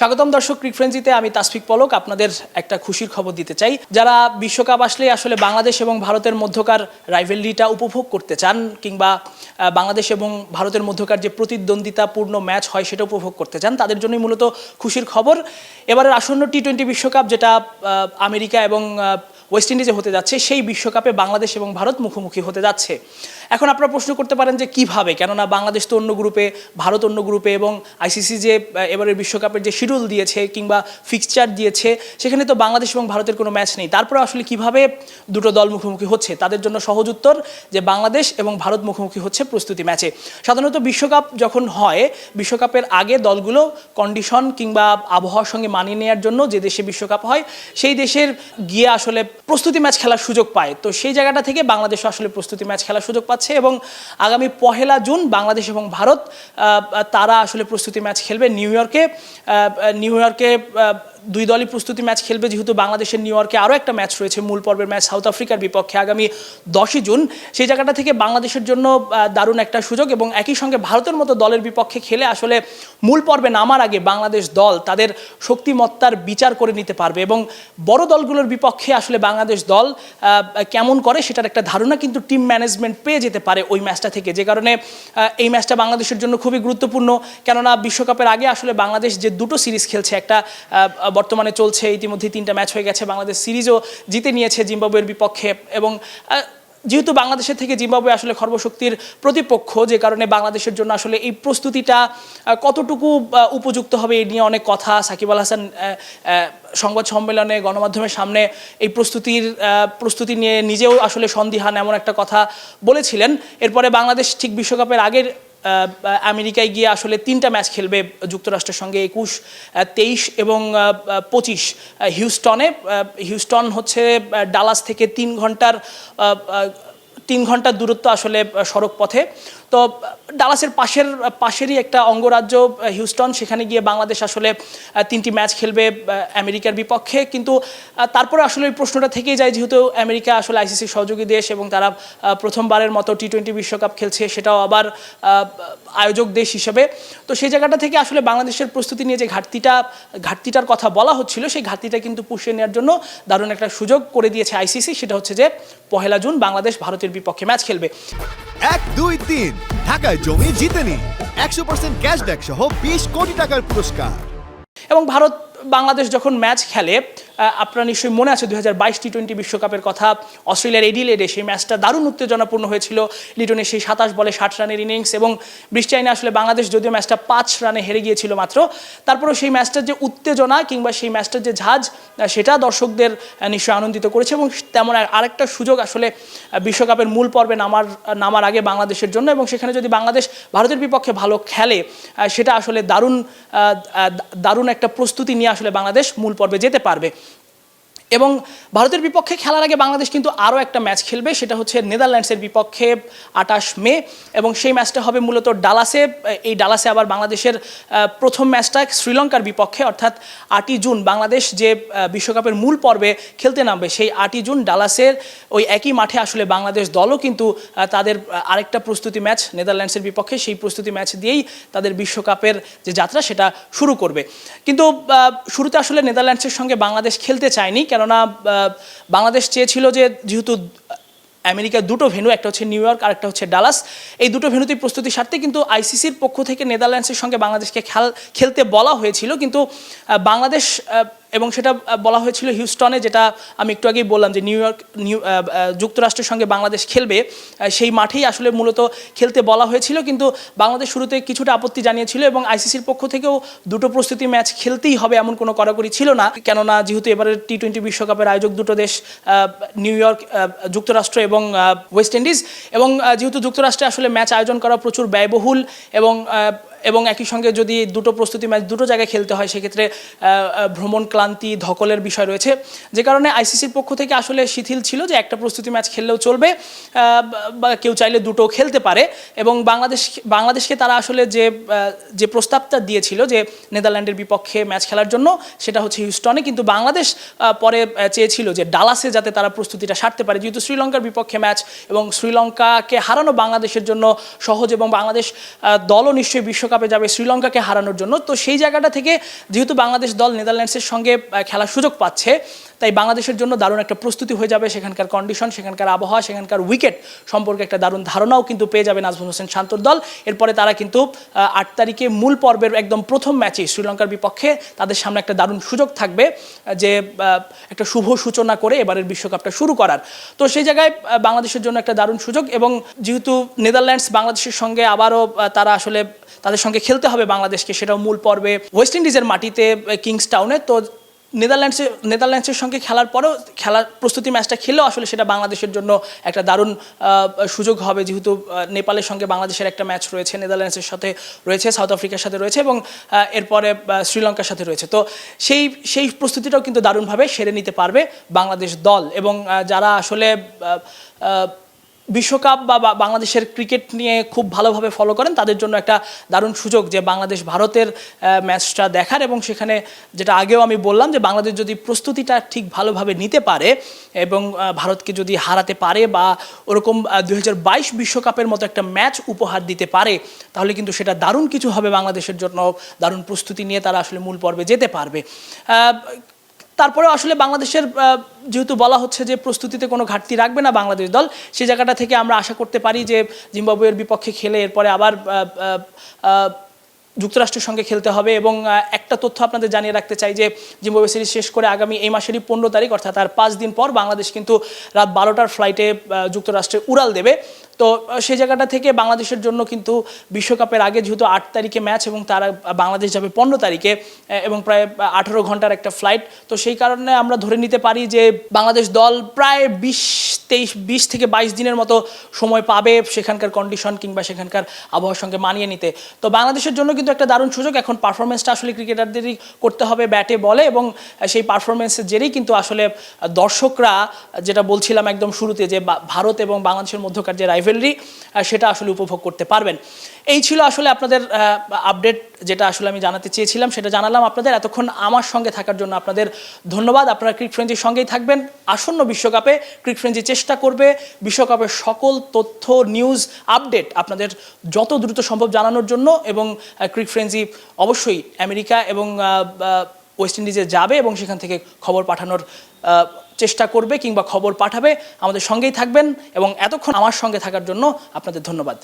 স্বাগতম দর্শক ফ্রেন্সিতে, আমি তাসফিক পলক, আপনাদের একটা খুশির খবর দিতে চাই। যারা বিশ্বকাপ আসলে আসলে বাংলাদেশ এবং ভারতের মধ্যকার রাইভেলরিটা উপভোগ করতে চান, কিংবা বাংলাদেশ এবং ভারতের মধ্যকার যে প্রতিদ্বন্দ্বিতাপূর্ণ ম্যাচ হয় সেটা উপভোগ করতে চান, তাদের জন্যই মূলত খুশির খবর। এবারের আসন্ন টি টোয়েন্টি বিশ্বকাপ যেটা আমেরিকা এবং ওয়েস্ট ইন্ডিজে হতে যাচ্ছে, সেই বিশ্বকাপে বাংলাদেশ এবং ভারত মুখোমুখি হতে যাচ্ছে। এখন আপনারা প্রশ্ন করতে পারেন যে কীভাবে? কেননা বাংলাদেশ তো অন্য গ্রুপে ভারত অন্য গ্রুপে এবং আইসিসি যে এবারের বিশ্বকাপের যে শিডিউল দিয়েছে কিংবা ফিক্সচার দিয়েছে, সেখানে তো বাংলাদেশ এবং ভারতের কোনো ম্যাচ নেই। তারপরে আসলে কীভাবে দুটো দল মুখোমুখি হচ্ছে? তাদের জন্য সহজ উত্তর যে বাংলাদেশ এবং ভারত মুখোমুখি হচ্ছে প্রস্তুতি ম্যাচে সাধারণত বিশ্বকাপ যখন হয়, বিশ্বকাপের আগে দলগুলো কন্ডিশন কিংবা আবহাওয়ার সঙ্গে মানিয়ে নেওয়ার জন্য যে দেশে বিশ্বকাপ হয়, সেই দেশের গিয়ে আসলে প্রস্তুতি ম্যাচ খেলার সুযোগ পায়। তো সেই জায়গাটা থেকে বাংলাদেশও আসলে প্রস্তুতি ম্যাচ খেলার সুযোগ পাচ্ছে। এবং আগামী পহেলা জুন বাংলাদেশ এবং ভারত তারা আসলে প্রস্তুতি ম্যাচ খেলবে নিউ ইয়র্কে। নিউ ইয়র্কে দুই দলই প্রস্তুতি ম্যাচ খেলবে, যেহেতু বাংলাদেশের নিউ ইয়র্কে আরও একটা ম্যাচ রয়েছে, মূল পর্বের ম্যাচ সাউথ আফ্রিকার বিপক্ষে আগামী দশই জুন। সেই জায়গাটা থেকে বাংলাদেশের জন্য দারুণ একটা সুযোগ এবং একই সঙ্গে ভারতের মতো দলের বিপক্ষে খেলে আসলে মূল পর্বে নামার আগে বাংলাদেশ দল তাদের শক্তিমত্তার বিচার করে নিতে পারবে এবং বড় দলগুলোর বিপক্ষে আসলে বাংলাদেশ দল কেমন করে সেটার একটা ধারণা কিন্তু টিম ম্যানেজমেন্ট পেয়ে যেতে পারে ওই ম্যাচটা থেকে। যে কারণে এই ম্যাচটা বাংলাদেশের জন্য খুবই গুরুত্বপূর্ণ। কেননা, বিশ্বকাপের আগে আসলে বাংলাদেশ যে দুটো সিরিজ খেলছে, একটা বর্তমানে চলছে ইতিমধ্যে তিনটা ম্যাচ হয়ে গেছে, বাংলাদেশ সিরিজও জিতে নিয়েছে জিম্বাবুয়ের বিপক্ষে এবং যেহেতু বাংলাদেশের থেকে জিম্বাবুয়ে আসলে খর্বশক্তির প্রতিপক্ষ, যে কারণে বাংলাদেশের জন্য আসলে এই প্রস্তুতিটা কতটুকু উপযুক্ত হবে এ নিয়ে অনেক কথা সাকিব আল হাসান সংবাদ সম্মেলনে, গণমাধ্যমের সামনে এই প্রস্তুতির প্রস্তুতি নিয়ে নিজেও আসলে সন্দিহান এমন একটা কথা বলেছিলেন। এরপরে বাংলাদেশ ঠিক বিশ্বকাপের আগের আমেরিকায় গিয়ে আসলে তিনটা ম্যাচ খেলবে যুক্তরাষ্ট্রের সঙ্গে, একুশ তেইশ এবং পঁচিশ। হিউস্টনে হিউস্টন হচ্ছে ডালাস থেকে তিন ঘণ্টার তিন ঘণ্টার দূরত্ব আসলে সড়ক পথে। তো ডালাসের পাশের, পাশেরই একটা অঙ্গরাজ্য হিউস্টন। সেখানে গিয়ে বাংলাদেশ আসলে তিনটি ম্যাচ খেলবে আমেরিকার বিপক্ষে। কিন্তু তারপরে আসলে এই প্রশ্নটা থেকেই যায়, যেহেতু আমেরিকা আসলে আইসিসি সহযোগী দেশ এবং তারা প্রথমবারের মতো টি টোয়েন্টি বিশ্বকাপ খেলছে, সেটাও আবার আয়োজক দেশ হিসেবে। তো সেই জায়গাটা থেকে আসলে বাংলাদেশের প্রস্তুতি নিয়ে যে ঘাটতিটা, ঘাটতিটার কথা বলা হচ্ছিল, সেই ঘাটতিটা কিন্তু পুষিয়ে নেওয়ার জন্য দারুণ একটা সুযোগ করে দিয়েছে আইসিসি। সেটা হচ্ছে যে, পহেলা জুন বাংলাদেশ ভারতের বিপক্ষে ম্যাচ খেলবে। এক দুই তিন। ঢাকায় জমি জিতেনি। একশো পার্সেন্ট ক্যাশব্যাক সহ বিশ কোটি টাকার পুরস্কার। এবং ভারত বাংলাদেশ যখন ম্যাচ খেলে আপনার নিশ্চয়ই মনে আছে দু হাজার বাইশ টি টোয়েন্টি বিশ্বকাপের কথা, অস্ট্রেলিয়ার এডিলেডে সেই ম্যাচটা দারুণ উত্তেজনাপূর্ণ হয়েছিল লিটনের সেই সাতাশ বলে ষাট রানের ইনিংস এবং বৃষ্টি আইনে আসলে বাংলাদেশ যদিও ম্যাচটা পাঁচ রানে হেরে গিয়েছিল মাত্র, তারপরেও সেই ম্যাচটার যে উত্তেজনা কিংবা সেই ম্যাচটার যে ঝাঁজ সেটা দর্শকদের নিশ্চয়ই আনন্দিত করেছে এবং তেমন আর- আরেকটা সুযোগ আসলে বিশ্বকাপের মূল পর্বে নামার নামার আগে বাংলাদেশের জন্য এবং সেখানে যদি বাংলাদেশ ভারতের বিপক্ষে ভালো খেলে সেটা আসলে দারুণ দারুণ একটা প্রস্তুতি নিয়ে আসলে বাংলাদেশ মূল পর্বে যেতে পারবে। এবং ভারতের বিপক্ষে খেলার আগে বাংলাদেশ কিন্তু আরও একটা ম্যাচ খেলবে, সেটা হচ্ছে নেদারল্যান্ডসের বিপক্ষে আটাশ মে, এবং সেই ম্যাচটা হবে মূলত ডালাসে। এই ডালাসে আবার বাংলাদেশের প্রথম ম্যাচটা শ্রীলঙ্কার বিপক্ষে, অর্থাৎ আটই জুন বাংলাদেশ যে বিশ্বকাপের মূল পর্বে খেলতে নামবে, সেই আটই জুন ডালাসের ওই একই মাঠে আসলে বাংলাদেশ দলও কিন্তু তাদের আরেকটা প্রস্তুতি ম্যাচ নেদারল্যান্ডসের বিপক্ষে, সেই প্রস্তুতি ম্যাচ দিয়েই তাদের বিশ্বকাপের যে যাত্রা, সেটা শুরু করবে। কিন্তু শুরুতে আসলে নেদারল্যান্ডসের সঙ্গে বাংলাদেশ খেলতে চায়নি কেননা বাংলাদেশ চেয়েছিল যে যেহেতু আমেরিকার দুটো ভেনু একটা হচ্ছে নিউ ইয়র্ক আর একটা হচ্ছে ডালাস, এই দুটো ভেন্যুতেই প্রস্তুতি স্বার্থে কিন্তু আইসিসির পক্ষ থেকে নেদারল্যান্ডসের সঙ্গে বাংলাদেশকে খেল, খেলতে বলা হয়েছিল। কিন্তু বাংলাদেশ এবং সেটা বলা হয়েছিল হিউস্টনে, যেটা আমি একটু আগেই বললাম যে নিউ ইয়র্ক, নিউ যুক্তরাষ্ট্রের সঙ্গে বাংলাদেশ খেলবে সেই মাঠেই আসলে মূলত খেলতে বলা হয়েছিল, কিন্তু বাংলাদেশ শুরুতে কিছুটা আপত্তি জানিয়েছিল এবং আইসিসির পক্ষ থেকেও দুটো প্রস্তুতি ম্যাচ খেলতেই হবে এমন কোনো কড়াকড়ি ছিল না, কেননা যেহেতু এবারের টি টোয়েন্টি বিশ্বকাপের আয়োজক দুটো দেশ নিউ ইয়র্ক যুক্তরাষ্ট্র এবং ওয়েস্ট ইন্ডিজ, এবং যেহেতু যুক্তরাষ্ট্রে আসলে ম্যাচ আয়োজন করা প্রচুর ব্যয়বহুল এবং এবং একই সঙ্গে যদি দুটো প্রস্তুতি ম্যাচ দুটো জায়গায় খেলতে হয়, সেক্ষেত্রে ভ্রমণ ক্লান্তি, ধকলের বিষয় রয়েছে। যে কারণে আইসিসির পক্ষ থেকে আসলে শিথিল ছিল যে একটা প্রস্তুতি ম্যাচ খেললেও চলবে বা- কেউ চাইলে দুটো খেলতে পারে এবং বাংলাদেশ, বাংলাদেশকে তারা আসলে যে যে প্রস্তাবটা দিয়েছিল যে নেদারল্যান্ডের বিপক্ষে ম্যাচ খেলার জন্য, সেটা হচ্ছে হিউস্টনে। কিন্তু বাংলাদেশ পরে চেয়েছিল যে ডালাসে যাতে তারা প্রস্তুতিটা সারতে পারে। যেহেতু শ্রীলঙ্কার বিপক্ষে ম্যাচ এবং শ্রীলঙ্কাকে হারানো বাংলাদেশের জন্য সহজ এবং বাংলাদেশ দলও নিশ্চয়ই বিশ্বকাপ বিশ্বকাপে যাবে শ্রীলঙ্কাকে হারানোর জন্য। তো সেই জায়গাটা থেকে যেহেতু বাংলাদেশ দল নেদারল্যান্ডসের সঙ্গে খেলার সুযোগ পাচ্ছে তাই বাংলাদেশের জন্য দারুণ একটা প্রস্তুতি হয়ে যাবে সেখানকার কন্ডিশন সেখানকার আবহাওয়া, সেখানকার উইকেট সম্পর্কে একটা দারুণ ধারণাও কিন্তু পেয়ে যাবে নাজমুল হোসেন শান্তর দল। এরপরে তারা কিন্তু আট তারিখে মূল পর্বের একদম প্রথম ম্যাচে শ্রীলঙ্কার বিপক্ষে তাদের সামনে একটা দারুণ সুযোগ থাকবে যে একটা শুভ সূচনা করে এবারের বিশ্বকাপটা শুরু করার। তো সেই জায়গায় বাংলাদেশের জন্য একটা দারুণ সুযোগ এবং যেহেতু নেদারল্যান্ডস বাংলাদেশের সঙ্গে আবারও তারা আসলে তাদের সঙ্গে খেলতে হবে বাংলাদেশকে, সেটাও মূল পর্বে। ওয়েস্ট ইন্ডিজের মাটিতে কিংস টাউনে, তো নেদারল্যান্ডসে, নেদারল্যান্ডসের সঙ্গে খেলার পরেও খেলার প্রস্তুতি ম্যাচটা খেলেও আসলে সেটা বাংলাদেশের জন্য একটা দারুণ সুযোগ হবে। যেহেতু নেপালের সঙ্গে বাংলাদেশের একটা ম্যাচ রয়েছে, নেদারল্যান্ডসের সাথে রয়েছে, সাউথ আফ্রিকার সাথে রয়েছে এবং এরপরে শ্রীলঙ্কার সাথে রয়েছে। তো সেই সেই প্রস্তুতিটাও কিন্তু দারুণভাবে সেরে নিতে পারবে বাংলাদেশ দল এবং যারা আসলে বিশ্বকাপ বা বাংলাদেশের ক্রিকেট নিয়ে খুব ভালোভাবে ফলো করেন, তাদের জন্য একটা দারুণ সুযোগ যে বাংলাদেশ ভারতের ম্যাচটা দেখার এবং সেখানে যেটা আগেও আমি বললাম যে বাংলাদেশ যদি প্রস্তুতিটা ঠিক ভালোভাবে নিতে পারে এবং ভারতকে যদি হারাতে পারে বা ওরকম দুই বিশ্বকাপের মতো একটা ম্যাচ উপহার দিতে পারে, তাহলে কিন্তু সেটা দারুণ কিছু হবে বাংলাদেশের জন্য, দারুণ প্রস্তুতি নিয়ে তারা আসলে মূল পর্বে যেতে পারবে। তারপরে আসলে বাংলাদেশের যেহেতু বলা হচ্ছে যে প্রস্তুতিতে কোনো ঘাটতি রাখবে না বাংলাদেশ দল সেই জায়গাটা থেকে আমরা আশা করতে পারি যে জিম্বাবুয়ের বিপক্ষে খেলে এরপরে আবার যুক্তরাষ্ট্রের সঙ্গে খেলতে হবে এবং একটা তথ্য আপনাদের জানিয়ে রাখতে চাই যে জিম্বাবুয়ে সিরিজ শেষ করে আগামী এই মাসেরই পনেরো তারিখ, অর্থাৎ আর পাঁচ দিন পর বাংলাদেশ কিন্তু রাত বারোটার ফ্লাইটে যুক্তরাষ্ট্রে উড়াল দেবে। তো সেই জায়গাটা থেকে বাংলাদেশের জন্য কিন্তু বিশ্বকাপের আগে যেহেতু আট তারিখে ম্যাচ এবং তারা বাংলাদেশ যাবে পনেরো তারিখে এবং প্রায় আঠেরো ঘণ্টার একটা ফ্লাইট তো সেই কারণে আমরা ধরে নিতে পারি যে বাংলাদেশ দল প্রায় বিশ, তেইশ, বিশ থেকে বাইশ দিনের মতো সময় পাবে সেখানকার কন্ডিশন কিংবা সেখানকার আবহাওয়ার সঙ্গে মানিয়ে নিতে। তো বাংলাদেশের জন্য কিন্তু একটা দারুণ সুযোগ, এখন পারফরমেন্সটা আসলে ক্রিকেটারদেরই করতে হবে ব্যাটে, বলে এবং সেই পারফরমেন্সের জেরেই কিন্তু আসলে দর্শকরা যেটা বলছিলাম একদম শুরুতে যে ভারত এবং বাংলাদেশের মধ্যকার যে রাইভেলরি সেটা আসলে উপভোগ করতে পারবেন। এই ছিল আসলে আপনাদের আপডেট যেটা আসলে আমি জানাতে চেয়েছিলাম, সেটা জানালাম আপনাদের। এতক্ষণ আমার সঙ্গে থাকার জন্য আপনাদের ধন্যবাদ। আপনারা ক্রিক ফ্রেঞ্জির সঙ্গেই থাকবেন। আসন্ন বিশ্বকাপে ক্রিক ফ্রেঞ্জি চেষ্টা করবে। বিশ্বকাপের সকল তথ্য নিউজ আপডেট আপনাদের যত দ্রুত সম্ভব জানানোর জন্য এবং ক্রিক ফ্রেঞ্জি অবশ্যই আমেরিকা এবং ওয়েস্ট ইন্ডিজে যাবে এবং সেখান থেকে খবর পাঠানোর চেষ্টা করবে কিংবা খবর পাঠাবে। আমাদের সঙ্গেই থাকবেন এবং এতক্ষণ আমার সঙ্গে থাকার জন্য আপনাদের ধন্যবাদ।